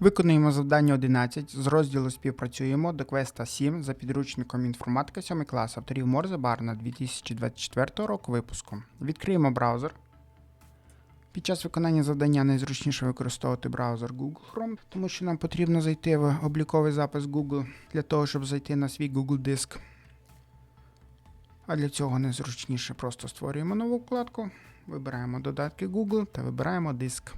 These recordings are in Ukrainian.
Виконуємо завдання 11 з розділу Співпрацюємо до квеста 7 за підручником інформатика 7 клас авторів Морзе Барна 2024 року випуску. Відкриємо браузер. Під час виконання завдання найзручніше використовувати браузер Google Chrome, тому що нам потрібно зайти в обліковий запис Google для того, щоб зайти на свій Google диск. А для цього найзручніше просто створюємо нову вкладку, вибираємо додатки Google та вибираємо диск.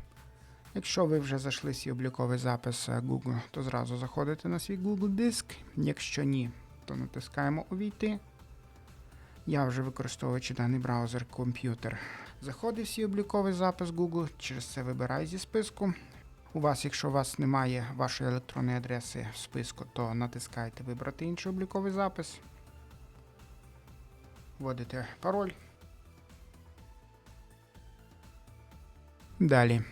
Якщо ви вже зайшли свій обліковий запис е, Google, то зразу заходите на свій Google диск. Якщо ні, то натискаємо Увійти. Я вже використовуючи даний браузер комп'ютер. Заходив свій обліковий запис Google, через це вибираю зі списку. У вас, якщо у вас немає вашої електронної адреси в списку, то натискайте Вибрати інший обліковий запис. Вводите пароль. Далі.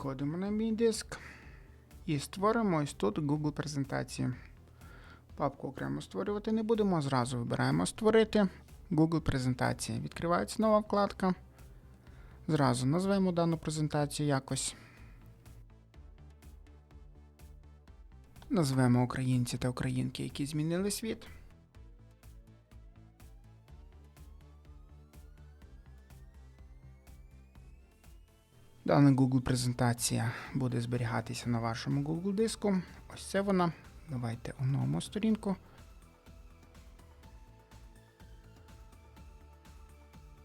Переходимо на мій диск і створимо ось тут Google презентації. Папку окремо створювати не будемо. Зразу вибираємо Створити Google презентації. Відкривається нова вкладка. Зразу назвемо дану презентацію якось. Назвемо українці та українки, які змінили світ. Дана Google презентація буде зберігатися на вашому Google диску. Ось це вона. Давайте оновимо сторінку.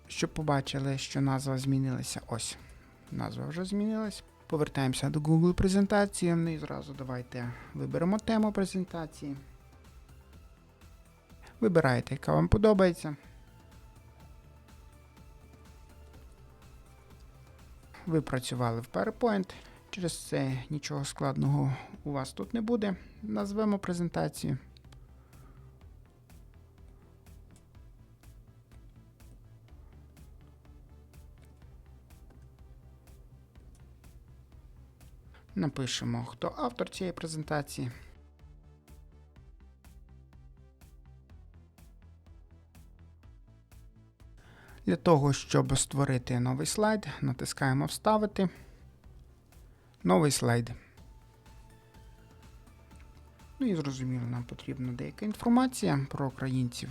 Щоб побачили, що назва змінилася. Ось. Назва вже змінилась. Повертаємося до Google презентації. Ну і зразу давайте виберемо тему презентації. Вибирайте, яка вам подобається. Ви працювали в PowerPoint. Через це нічого складного у вас тут не буде. Назвемо презентацію. Напишемо, хто автор цієї презентації. Для того, щоб створити новий слайд, натискаємо Вставити. Новий слайд. Ну і зрозуміло, нам потрібна деяка інформація про українців.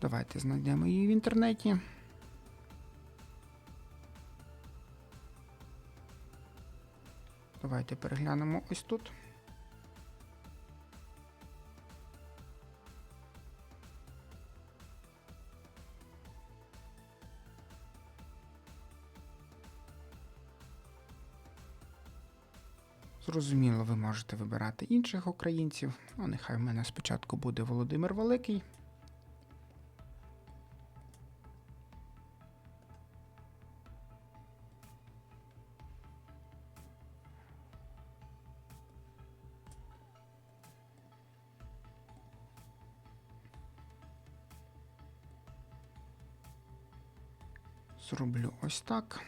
Давайте знайдемо її в інтернеті. Давайте переглянемо ось тут. Зрозуміло, ви можете вибирати інших українців. А нехай в мене спочатку буде Володимир Великий. Зроблю ось так.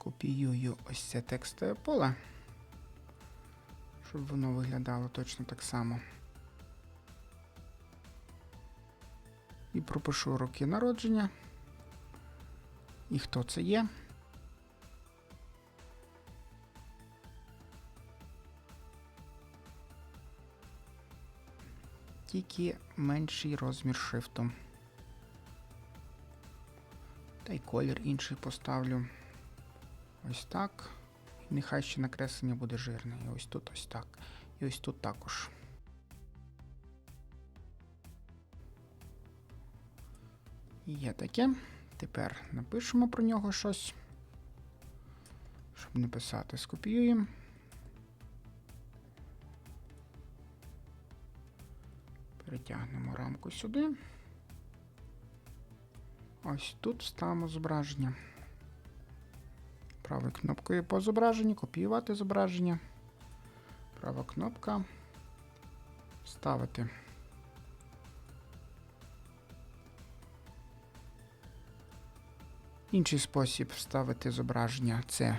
Скопіюю ось це текстове поле, щоб воно виглядало точно так само. І пропишу роки народження. І хто це є. Тільки менший розмір шрифту. Та й колір інший поставлю. Ось так. Нехай ще накреслення буде жирне. І ось тут ось так. І ось тут також. Є таке. Тепер напишемо про нього щось. Щоб не писати, скопіюємо. Перетягнемо рамку сюди. Ось тут вставимо зображення. Правою кнопкою по зображенню, копіювати зображення. Права кнопка. Вставити. Інший спосіб вставити зображення це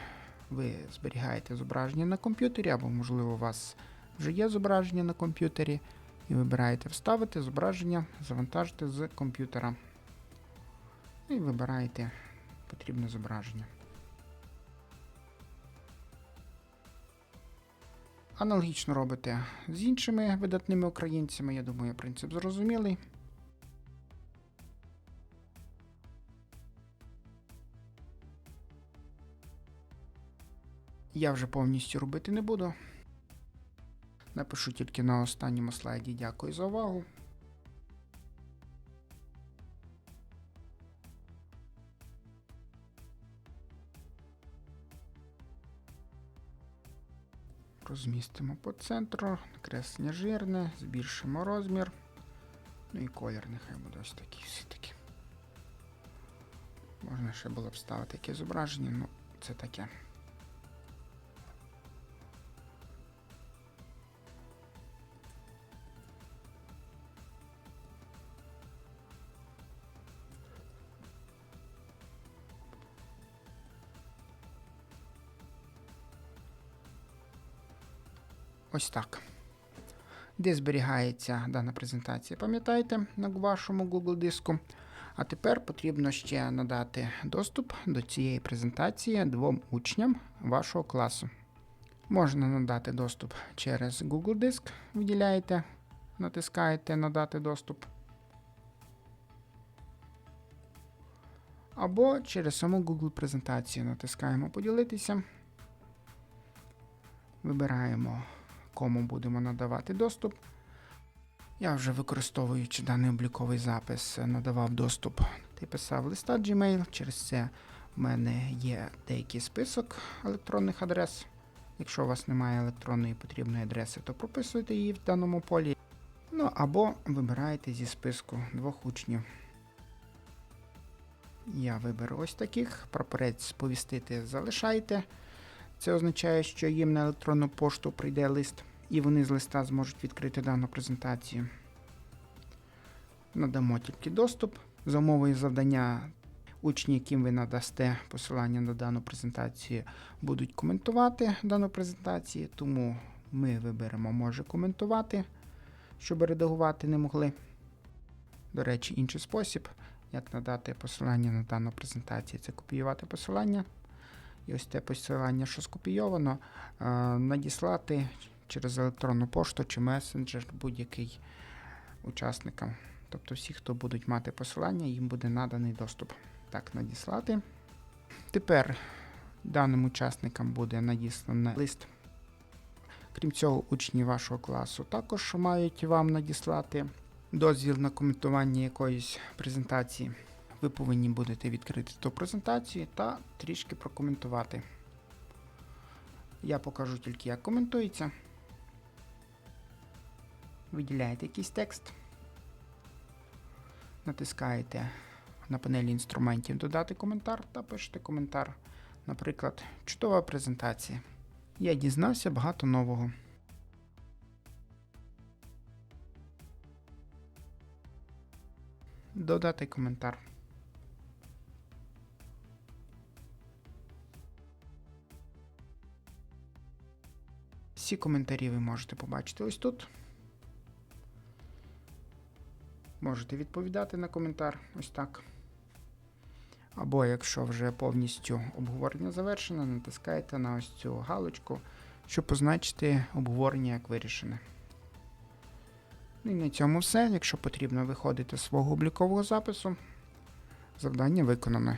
ви зберігаєте зображення на комп'ютері, або, можливо, у вас вже є зображення на комп'ютері, І вибираєте Вставити зображення, завантажити з комп'ютера. І вибираєте потрібне зображення. Аналогічно робите з іншими видатними українцями. Я думаю, принцип зрозумілий. Я вже повністю робити не буду. Напишу тільки на останньому слайді дякую за увагу. Розмістимо по центру, накреслення жирне, збільшимо розмір. Ну і колір нехай буде ось такий все-таки. Можна ще було б ставити яке зображення, ну це таке. Ось так. Де зберігається дана презентація, пам'ятайте на вашому Google диску. А тепер потрібно ще надати доступ до цієї презентації двом учням вашого класу. Можна надати доступ через Google Диск, виділяєте, натискаєте Надати доступ. Або через саму Google презентацію натискаємо Поділитися. Вибираємо кому будемо надавати доступ. Я вже використовуючи даний обліковий запис, надавав доступ та писав листа Gmail. Через це в мене є деякий список електронних адрес. Якщо у вас немає електронної потрібної адреси, то прописуйте її в даному полі. Ну або вибираєте зі списку двох учнів. Я виберу ось таких. Прапорець сповістити залишайте. Це означає, що їм на електронну пошту прийде лист, і вони з листа зможуть відкрити дану презентацію. Надамо тільки доступ. За умовою завдання учні, яким ви надасте посилання на дану презентацію, будуть коментувати дану презентацію, тому ми виберемо може коментувати, щоб редагувати не могли. До речі, інший спосіб, як надати посилання на дану презентацію, це копіювати посилання. І ось те посилання, що скопійовано, е, надіслати через електронну пошту чи месенджер будь-який учасникам. Тобто всі, хто будуть мати посилання, їм буде наданий доступ. Так, надіслати. Тепер даним учасникам буде надісланий лист. Крім цього, учні вашого класу також мають вам надіслати дозвіл на коментування якоїсь презентації. Ви повинні будете відкрити ту презентацію та трішки прокоментувати. Я покажу тільки, як коментується. Виділяєте якийсь текст. Натискаєте на панелі інструментів Додати коментар та пишете коментар. Наприклад, чудова презентація. Я дізнався багато нового. Додати коментар. Всі коментарі ви можете побачити ось тут. Можете відповідати на коментар ось так. Або якщо вже повністю обговорення завершено, натискаєте на ось цю галочку, щоб позначити обговорення як вирішене. Ну і на цьому все. Якщо потрібно виходити з свого облікового запису, завдання виконано.